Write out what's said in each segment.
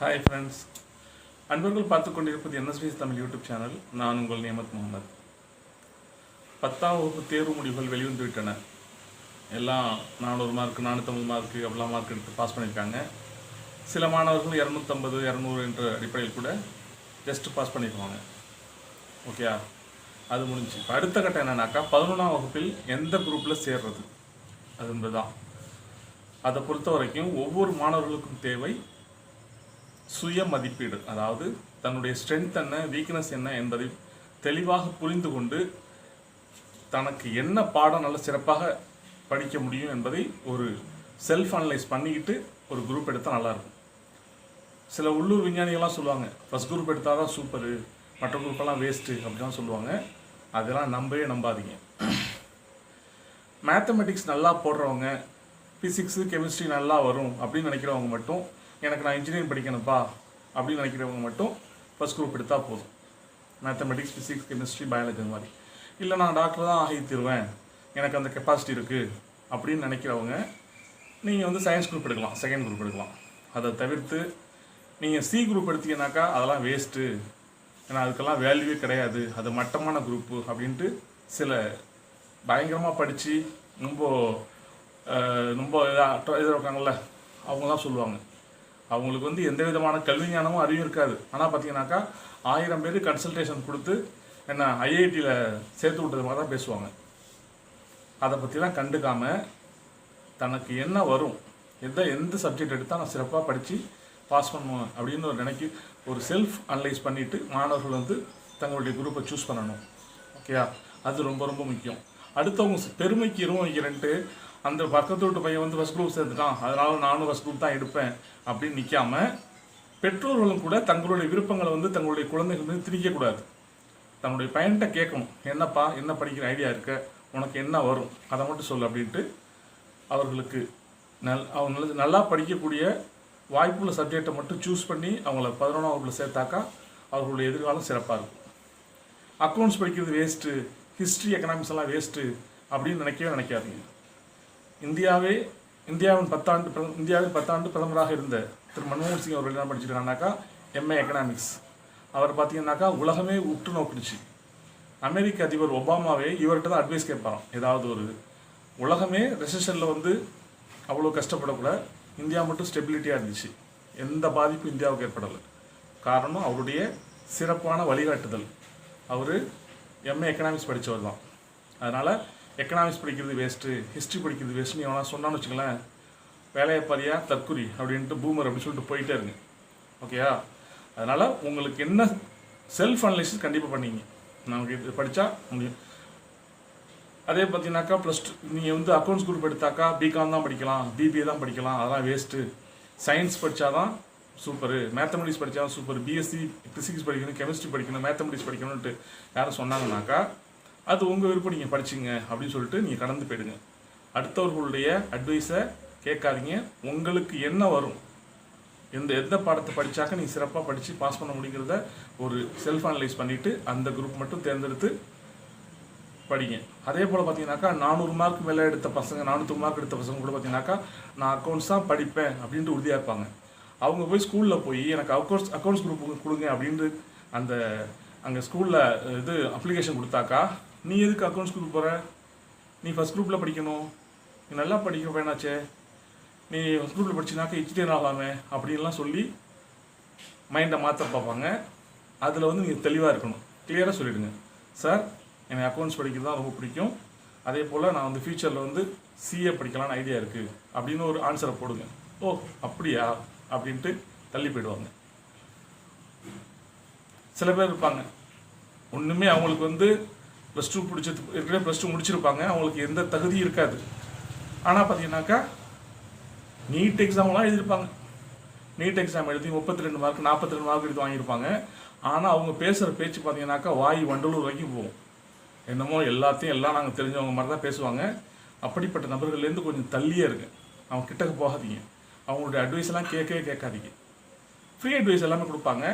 Hi friends அன்பர்கள் பார்த்து கொண்டிருப்பது என்எஸ்பிஎஸ் தமிழ் யூடியூப் சேனல். நான் உங்கள் நியமத் முகமது. பத்தாம் வகுப்பு தேர்வு முடிவுகள் வெளிவந்து விட்டன எல்லாம் நானூறு மார்க் நானூற்றம்பது மார்க்கு அப்படிலாம் மார்க் எடுத்து பாஸ் பண்ணியிருக்காங்க. சில மாணவர்கள் இரநூத்தம்பது இரநூறு என்ற அடிப்படையில் கூட ஜஸ்ட் பாஸ் பண்ணியிருக்காங்க ஓகேயா அது முடிஞ்சு. இப்போ அடுத்த கட்டம் என்னன்னாக்கா பதினொன்றாம் வகுப்பில் எந்த குரூப்பில் சேர்றது? அது என்பதுதான். அதை பொறுத்த வரைக்கும் ஒவ்வொரு மாணவர்களுக்கும் தேவை சுய மதிப்பீடு அதாவது தன்னுடைய ஸ்ட்ரென்த் என்ன வீக்னஸ் என்ன என்பதை தெளிவாக புரிந்து கொண்டு தனக்கு என்ன பாடம் நல்ல சிறப்பாக படிக்க முடியும் என்பதை ஒரு செல்ஃப் அனலைஸ் பண்ணிக்கிட்டு ஒரு குரூப் எடுத்தால் நல்லாயிருக்கும் சில உள்ளூர் விஞ்ஞானிகள்லாம் சொல்லுவாங்க ஃபஸ்ட் குரூப் எடுத்தால் தான் சூப்பரு மற்ற குரூப்பெல்லாம் வேஸ்ட்டு அப்படிலாம் சொல்லுவாங்க. அதெல்லாம் நம்பவே நம்பாதீங்க. மேத்தமெட்டிக்ஸ் நல்லா போடுறவங்க ஃபிசிக்ஸு கெமிஸ்ட்ரி நல்லா வரும் அப்படின்னு நினைக்கிறவங்க மட்டும் எனக்கு நான் இன்ஜினியரிங் படிக்கணும்ப்பா அப்படின்னு நினைக்கிறவங்க மட்டும் ஃபஸ்ட் குரூப் எடுத்தால் போதும். மேத்தமெட்டிக்ஸ் ஃபிசிக்ஸ் கெமிஸ்ட்ரி பயாலஜி அந்த மாதிரி. இல்லை நான் டாக்டர் தான் ஆகி தருவேன். எனக்கு அந்த கெப்பாசிட்டி இருக்குது அப்படின்னு நினைக்கிறவங்க நீங்கள் வந்து சயின்ஸ் குரூப் எடுக்கலாம் செகண்ட் குரூப் எடுக்கலாம். அதை தவிர்த்து நீங்கள் சி குரூப் எடுத்தீங்கன்னாக்கா அதெல்லாம் வேஸ்ட்டு ஏன்னா அதுக்கெல்லாம் வேல்யூவே கிடையாது. அது மட்டமான குரூப்பு அப்படின்ட்டு சில பயங்கரமாக படித்து ரொம்ப ரொம்ப இதாக இதில் இருக்காங்கல்ல அவங்களாம் சொல்லுவாங்க. அவங்களுக்கு வந்து எந்த விதமான கல்வி ஞானமும் அறிவும் இருக்காது. ஆனால் பார்த்தீங்கன்னாக்கா ஆயிரம் பேர் கன்சல்டேஷன் கொடுத்து என்ன ஐஐடியில் சேர்த்து விட்டது மாதிரி தான் பேசுவாங்க. அதை பற்றிலாம் கண்டுக்காமல் தனக்கு என்ன வரும் எந்த எந்த சப்ஜெக்ட் எடுத்தால் நான் சிறப்பாக படித்து பாஸ் பண்ணுவேன் அப்படின்னு ஒரு நினைக்கி ஒரு செல்ஃப் அனலைஸ் பண்ணிவிட்டு மாணவர்கள் வந்து தங்களுடைய குரூப்பை சூஸ் பண்ணணும். ஓகேயா அது ரொம்ப ரொம்ப முக்கியம். அடுத்தவங்க பெருமைக்கு இருவம் வைக்கிறேன்ட்டு அந்த பக்கத்து வீட்டு பையன் வந்து ஃபஸ்ட் குரூப் சேர்த்துட்டான் அதனால நானும் ஃபஸ்ட் குரூப் தான் எடுப்பேன் அப்படின்னு நிற்காம பெற்றோர்களும் கூட தங்களுடைய விருப்பங்களை வந்து தங்களுடைய குழந்தைகள் வந்து திணிக்கக்கூடாது தன்னுடைய பையன்கிட்ட கேட்கணும். என்னப்பா என்ன படிக்கிற ஐடியா இருக்க? உனக்கு என்ன வரும்? அதை மட்டும் சொல்லு அப்படின்ட்டு அவர்களுக்கு நல் அவங்க நல்ல- நல்லா படிக்கக்கூடிய வாய்ப்புள்ள சப்ஜெக்டை மட்டும் சூஸ் பண்ணி அவங்கள பதினொன்றாம் வகுப்பில் சேர்த்தாக்கா அவர்களுடைய எதிர்காலம் சிறப்பாக இருக்கும். அக்கௌண்ட்ஸ் படிக்கிறது வேஸ்ட்டு ஹிஸ்ட்ரி எக்கனாமிக்ஸ் எல்லாம் வேஸ்ட்டு அப்படின்னு நினைக்கவே நினைக்காதீங்க. இந்தியாவே இந்தியாவின் பத்தாண்டு இந்தியாவில் இந்தியாவின் பத்தாண்டு பிரதமராக இருந்த திரு மன்மோகன் சிங் அவர்கள் என்ன படிச்சிருக்காங்கனாக்கா எம்ஏ எக்கனாமிக்ஸ் அவர் பார்த்தீங்கன்னாக்கா உலகமே உற்று நோக்குனுச்சு. அமெரிக்க அதிபர் ஒபாமாவே இவர்கிட்ட தான் அட்வைஸ் கேட்பாராம். ஏதாவது ஒரு உலகமே ரெசிஷனில் வந்து அவ்வளோ கஷ்டப்படக்கூட இந்தியா மட்டும் ஸ்டெபிலிட்டியாக இருந்துச்சு. எந்த பாதிப்பும் இந்தியாவுக்கு ஏற்படலை. காரணம் அவருடைய சிறப்பான வழிகாட்டுதல். அவர் எம்ஏ எக்கனாமிக்ஸ் படித்தவர் தான். அதனால் எக்கனாமிக்ஸ் படிக்கிறது வேஸ்ட்டு ஹிஸ்ட்ரி படிக்கிறது வேஸ்ட்டுன்னு எவனா சொன்னான்னு வச்சுக்கலேன் வேலையை பாரியா தற்குறி அப்படின்ட்டு பூமர் அப்படின்னு சொல்லிட்டு போயிட்டே இருங்க. ஓகேயா அதனால் உங்களுக்கு என்ன செல்ஃப் அனலைசிஸ் கண்டிப்பாக பண்ணிங்க. நமக்கு இது படித்தா முடியும். அதே பார்த்தீங்கன்னாக்கா ப்ளஸ் டூ நீங்கள் வந்து அக்கௌண்ட்ஸ் குரூப் எடுத்தாக்கா பிகாம் தான் படிக்கலாம் பிபிஏ தான் படிக்கலாம் அதெல்லாம் வேஸ்ட்டு சயின்ஸ் படித்தாதான் சூப்பரு மேத்தமெட்டிக்ஸ் படித்தா சூப்பர் பிஎஸ்சி ஃபிசிக்ஸ் படிக்கணும் கெமிஸ்ட்ரி படிக்கணும் மேத்தமெட்டிக்ஸ் படிக்கணும்ன்ட்டு யாரும் சொன்னாங்கனாக்கா அது உங்கள் விருப்பம் நீங்கள் படிச்சிங்க அப்படின்னு சொல்லிட்டு நீங்கள் கடந்து போயிடுங்க. அடுத்தவர்களுடைய அட்வைஸை கேட்காதீங்க. உங்களுக்கு என்ன வரும்? எந்த எந்த பாடத்தை படித்தாக்க நீ சிறப்பாக படித்து பாஸ் பண்ண முடிங்கிறத ஒரு செல்ஃப் அனலைஸ் பண்ணிவிட்டு அந்த குரூப் மட்டும் தேர்ந்தெடுத்து படிங்க. அதே போல் பார்த்தீங்கன்னாக்கா நானூறு மார்க் மேலே எடுத்த பசங்க நானூற்று மார்க் எடுத்த பசங்க கூட பார்த்தீங்கன்னாக்கா நான் அக்கௌண்ட்ஸ் தான் படிப்பேன் அப்படின்ட்டு உறுதியாக இருப்பாங்க. அவங்க போய் ஸ்கூலில் போய் எனக்கு அக்கௌண்ட்ஸ் அக்கௌண்ட்ஸ் குரூப் கொடுங்க அப்படின்ட்டு அந்த அங்கே ஸ்கூலில் இது அப்ளிகேஷன் கொடுத்தாக்கா நீ எதுக்கு அக்கௌண்ட்ஸ் குரூப் போகிற நீ ஃபஸ்ட் குரூப்பில் படிக்கணும். நீ நல்லா படிக்க வேணாச்சே நீ ஃபஸ்ட் குரூப்பில் படிச்சினாக்கா இன்ஜினியர் ஆகலாமே அப்படின்லாம் சொல்லி மைண்டை மாற்ற பார்ப்பாங்க. அதில் வந்து நீங்கள் தெளிவாக இருக்கணும். கிளியராக சொல்லிடுங்க. சார் எனக்கு அக்கௌண்ட்ஸ் படிக்கிறது தான் ரொம்ப பிடிக்கும். அதே போல் நான் வந்து ஃப்யூச்சரில் வந்து சிஏ படிக்கலாம்னு ஐடியா இருக்குது அப்படின்னு ஒரு ஆன்சரை போடுங்க. ஓ அப்படியா? அப்படின்ட்டு தள்ளி போயிடுவாங்க. சில பேர் இருப்பாங்க. ஒன்றுமே அவங்களுக்கு வந்து ப்ளஸ் டூ பிடிச்சது ஏற்கனவே ப்ளஸ் டூ முடிச்சிருப்பாங்க. அவங்களுக்கு எந்த தகுதியும் இருக்காது. ஆனால் பார்த்தீங்கன்னாக்கா நீட் எக்ஸாம்லாம் எழுதியிருப்பாங்க. நீட் எக்ஸாம் எழுதி முப்பத்தி ரெண்டு மார்க் நாற்பத்தி ரெண்டு மார்க் எடுத்து வாங்கியிருப்பாங்க. ஆனால் அவங்க பேசுகிற பேச்சு பார்த்தீங்கன்னாக்கா வாய் வண்டலூர் வரைக்கும் போகும். என்னமோ எல்லாத்தையும் எல்லாம் நாங்கள் தெரிஞ்சவங்க மாதிரி தான் பேசுவாங்க. அப்படிப்பட்ட நபர்கள்லேருந்து கொஞ்சம் தள்ளியே இருங்க. அவங்க கிட்டக்க போகாதீங்க. அவங்களுடைய அட்வைஸ் எல்லாம் கேட்கவே கேட்காதீங்க. ஃப்ரீ அட்வைஸ் எல்லாமே கொடுப்பாங்க.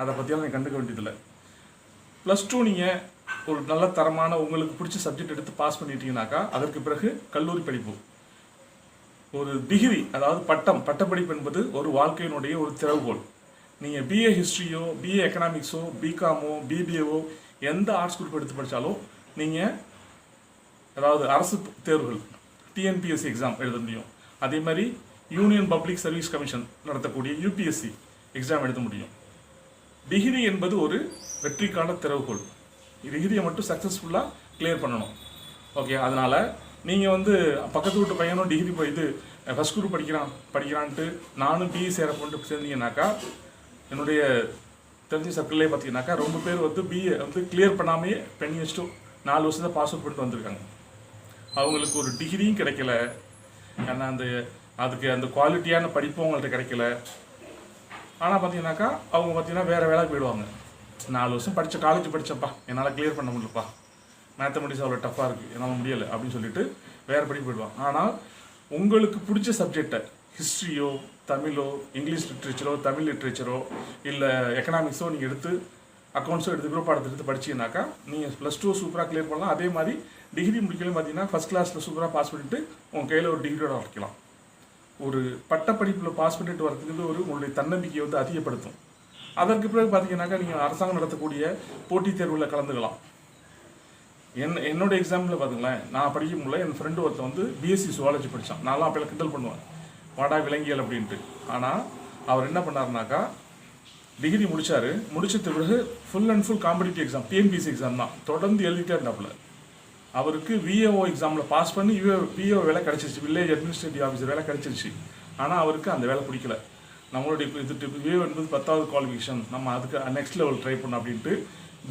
அதை பற்றியெல்லாம் நீங்கள் கண்டுக்க வேண்டியதில்லை. ப்ளஸ் டூ நீங்கள் ஒரு நல்ல தரமான உங்களுக்கு பிடிச்ச சப்ஜெக்ட் எடுத்து பாஸ் பண்ணிட்டீங்கன்னாக்கா அதற்கு பிறகு கல்லூரி படிப்பு. ஒரு டிகிரி அதாவது பட்டம் பட்டப்படிப்பு என்பது ஒரு வாழ்க்கையினுடைய ஒரு திறவுகோல். நீங்கள் பிஏ ஹிஸ்ட்ரியோ பிஏ எக்கனாமிக்ஸோ பிகாமோ பிபிஏவோ எந்த ஆர்ட்ஸ் குரூப் எடுத்து படித்தாலும் நீங்கள் அதாவது அரசு தேர்வுகள் டிஎன்பிஎஸ்சி எக்ஸாம் எழுத முடியும். அதே மாதிரி யூனியன் பப்ளிக் சர்வீஸ் கமிஷன் நடத்தக்கூடிய யூபிஎஸ்சி எக்ஸாம் எழுத முடியும். டிகிரி என்பது ஒரு வெற்றிக்கான திறவுகோல். டிகிரியை மட்டும் சக்ஸஸ்ஃபுல்லாக கிளியர் பண்ணணும். ஓகே அதனால் நீங்கள் வந்து பக்கத்து வீட்டு பையனும் டிகிரி போய் இது ஃபஸ்ட் குரூப் படிக்கிறான் படிக்கிறான்ட்டு நானும் பிஇ சேர போட்டு சேர்ந்தீங்கன்னாக்கா என்னுடைய தெரிஞ்ச சர்க்கிள்லேயே பார்த்தீங்கன்னாக்கா ரொம்ப பேர் வந்து பிஏ வந்து கிளியர் டென் பெண் டூ நாலு வருஷத்தை பாஸ் அவுட் பண்ணிட்டு வந்திருக்காங்க. அவங்களுக்கு ஒரு டிகிரியும் கிடைக்கல. ஏன்னா அந்த அதுக்கு அந்த குவாலிட்டியான படிப்பும் அவங்கள்ட்ட கிடைக்கல. ஆனால் பார்த்தீங்கன்னாக்கா அவங்க பார்த்தீங்கன்னா வேறு வேலைக்கு போயிடுவாங்க. நாலு வருஷம் படித்த காலேஜ் படித்தப்பா என்னால் கிளியர் பண்ண முடியலப்பா. மேத்தமெட்டிக்ஸ் அவ்வளோ டஃப்பாக இருக்குது என்னால் முடியலை அப்படின்னு சொல்லிட்டு வேறு படிக்க போயிடுவான். ஆனால் உங்களுக்கு பிடிச்ச சப்ஜெக்டை ஹிஸ்ட்ரியோ தமிழோ இங்கிலீஷ் லிட்ரேச்சரோ தமிழ் லிட்ரேச்சரோ இல்லை எக்கனாமிக்ஸோ நீங்கள் எடுத்து அக்கௌண்ட்ஸோ எடுத்து குரூப் பாடத்தை எடுத்து படிச்சீங்கன்னாக்கா நீங்கள் ப்ளஸ் டூ சூப்பராக கிளியர் பண்ணலாம். அதே மாதிரி டிகிரி முடிக்கலும் பார்த்தீங்கன்னா ஃபஸ்ட் கிளாஸில் சூப்பராக பாஸ் பண்ணிட்டு உங்கள் கையில் ஒரு டிகிரியோட வைக்கலாம் ஒரு பட்டப்படிப்பில் பாஸ் பண்ணிட்டு வரதுக்கு ஒரு உங்களுடைய தன்னம்பிக்கையை வந்து அதிகப்படுத்தும். அதற்கு பிறகு பார்த்தீங்கன்னாக்கா நீங்கள் அரசாங்கம் நடத்தக்கூடிய போட்டித் தேர்வில் கலந்துக்கலாம். என் என்னோட எக்ஸாம்பிள் பார்த்துங்களேன் நான் படிக்கும் போல என் ஃப்ரெண்டு ஒருத்தன் வந்து பிஎஸ்சி சுவாலஜி படித்தான் நான்லாம் அப்போ கிண்டல் பண்ணுவேன். வாடா விலங்கியல் அப்படின்ட்டு. ஆனால் அவர் என்ன பண்ணாருனாக்கா டிகிரி முடித்தார் முடிச்சது பிறகு full and full competitive exam TNPSC exam தான். தொடர்ந்து எழுதிட்டே இருந்தாப்புல. அவருக்கு விஏஓ எக்ஸாமில் பாஸ் பண்ணி பிஏஓ பிஓ வேலை கிடச்சிருச்சு. வில்லேஜ் அட்மினிஸ்ட்ரேட்டிவ் ஆஃபீஸர் வேலை கிடச்சிருச்சு. ஆனால் அவருக்கு அந்த வேலை பிடிக்கல. நம்மளுடைய இது விஏஓ என்பது பத்தாவது குவாலிஃபிகேஷன் நம்ம அதுக்கு நெக்ஸ்ட் லெவல் ட்ரை பண்ணோம் அப்படின்ட்டு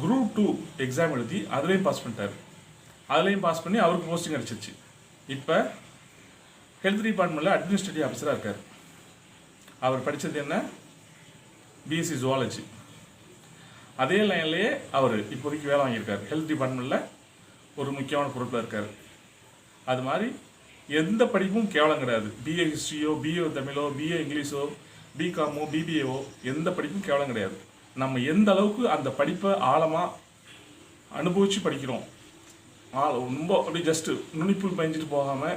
குரூப் டூ எக்ஸாம் எழுதி அதுலேயும் பாஸ் பண்ணிட்டார். அதுலேயும் பாஸ் பண்ணி அவருக்கு போஸ்டிங் கிடச்சிருச்சு இப்போ ஹெல்த் டிபார்ட்மெண்ட்டில் அட்மினிஸ்ட்ரேட்டிவ் ஆஃபீஸராக இருக்கார். அவர் படித்தது என்ன? பிஎஸ்சி ஜுவாலஜி அதே லைன்லேயே அவர் இப்போதைக்கு வேலை வாங்கியிருக்கார். ஹெல்த் டிபார்ட்மெண்ட்டில் ஒரு முக்கியமான பொறுப்பில் இருக்கார். அது மாதிரி எந்த படிப்பும் கேவலம் கிடையாது. பிஏ ஹிஸ்ட்ரியோ பிஏ தமிழோ பிஏ இங்கிலீஷோ பிகாமோ பிபிஏவோ எந்த படிப்பும் கேவலம் கிடையாது. நம்ம எந்த அளவுக்கு அந்த படிப்பை ஆழமாக அனுபவித்து படிக்கிறோம். ஆ ரொம்ப அப்படியே ஜஸ்ட்டு நுனிப்புள் பயஞ்சிட்டு போகாமல்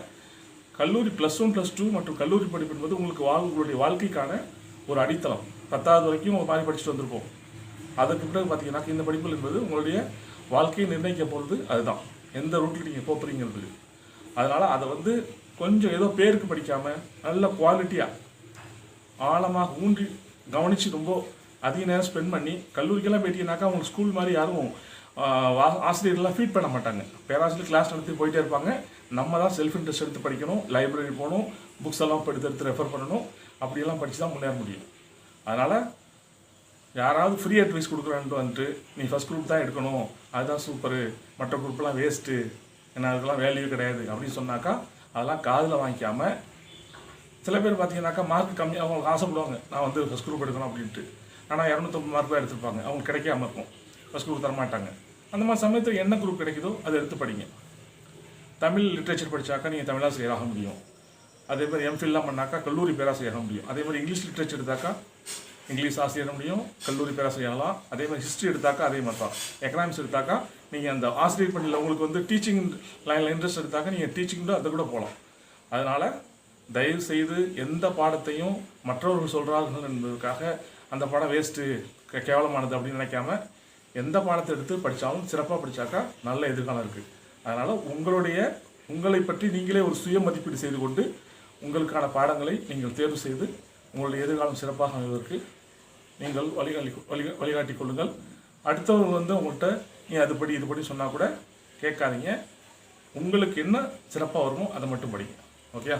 கல்லூரி ப்ளஸ் ஒன் ப்ளஸ் டூ மற்றும் கல்லூரி படிப்பு என்பது உங்களுக்கு வாழ் உங்களுடைய வாழ்க்கைக்கான ஒரு அடித்தளம். பத்தாவது வரைக்கும் ஒரு மாதிரி படிச்சுட்டு வந்திருப்போம். அதுக்கு பிறகு பார்த்தீங்கன்னா இந்த படிப்புகள் என்பது உங்களுடைய வாழ்க்கையை நிர்ணயிக்க போகிறது அதுதான். எந்த ரூட்டில் நீங்கள் போகிறீங்கிறது அதனால் அதை வந்து கொஞ்சம் ஏதோ பேருக்கு படிக்காமல் நல்ல குவாலிட்டியாக ஆழமாக ஊன்றி கவனித்து ரொம்ப அதிக நேரம் ஸ்பெண்ட் பண்ணி கல்லூரிக்கெல்லாம் போயிட்டீங்கன்னாக்கா அவங்க ஸ்கூல் மாதிரி யாரும் வா- ஆசிரியர்கள்லாம் ஃபீட் பண்ண மாட்டாங்க. பேராசிரியர் கிளாஸ் நடத்தி போயிட்டே இருப்பாங்க. நம்ம தான் செல்ஃப் இன்ட்ரெஸ்ட் எடுத்து படிக்கணும் லைப்ரரி போகணும் புக்ஸ் எல்லாம் எடுத்து எடுத்து ரெஃபர் பண்ணணும். அப்படியெல்லாம் படித்து தான் முன்னேற முடியும். அதனால் யாராவது ஃப்ரீ அட்வைஸ் கொடுக்குறான்ட்டு வந்துட்டு நீ ஃபஸ்ட் குரூப் தான் எடுக்கணும். அதுதான் சூப்பரு மற்ற குரூப்லாம் வேஸ்ட்டு ஏன்னா அதுக்கெல்லாம் வேல்யூ கிடையாது. அப்படின்னு சொன்னாக்கா அதெல்லாம் காதில் வாங்கிக்காமல் சில பேர் பார்த்தீங்கன்னாக்கா மார்க் கம்மியாக அவங்க ஆசைப்படுவாங்க நான் வந்து ஃபஸ்ட் குரூப் எடுக்கணும் அப்படின்ட்டு. ஆனால் இரநூத்தம்பது மார்க் தான் எடுத்திருப்பாங்க. அவங்க கிடைக்காம இருக்கும். ஃபஸ்ட் குரூப் தரமாட்டாங்க. அந்த மாதிரி சமயத்தில் என்ன குரூப் கிடைக்குதோ அதை எடுத்து படிங்க. தமிழ் லிட்ரேச்சர் படிச்சாக்கா நீங்கள் தமிழாசிரியர் ஆக முடியும். அதே மாதிரி எம்ஃபில்லாம் பண்ணாக்கா கல்லூரி பேராசிரியர் ஆக முடியும். அதே மாதிரி இங்கிலீஷ் லிட்ரேச்சர் எடுத்தாக்கா இங்கிலீஷ் ஆசிரியர் முடியும் கல்லூரி பேராசிரியர் ஆகலாம். அதே மாதிரி ஹிஸ்ட்ரி எடுத்தாக்கா அதே மாதிரி தான். எக்கனாமிக்ஸ் எடுத்தாக்கா நீங்கள் அந்த ஆசிரியர் பணியில் உங்களுக்கு வந்து டீச்சிங் லைனில் இன்ட்ரெஸ்ட் எடுத்தாக்கா நீங்கள் டீச்சிங் அதை கூட போகலாம். அதனால் தயவு செய்து எந்த பாடத்தையும் மற்றவர்கள் சொல்கிறார்கள் என்பதற்காக அந்த பாடம் வேஸ்ட்டு கேவலமானது அப்படின்னு நினைக்காம எந்த பாடத்தை எடுத்து படித்தாலும் சிறப்பாக படித்தாக்கா நல்ல எதிர்காலம் இருக்குது அதனால் உங்களுடைய உங்களை பற்றி நீங்களே ஒரு சுய மதிப்பீடு செய்து கொண்டு உங்களுக்கான பாடங்களை நீங்கள் தேர்வு செய்து உங்களுடைய எதிர்காலம் சிறப்பாக அமைவதற்கு நீங்கள் வழிகாட்டி வழி வழிகாட்டி கொள்ளுங்கள். அடுத்தவங்க வந்து உங்கள்கிட்ட நீ அதுபடி இதுபடி சொன்னால் கூட கேட்காதீங்க. உங்களுக்கு என்ன சிறப்பாக வருமோ அதை மட்டும் படிங்க. ஓகேயா?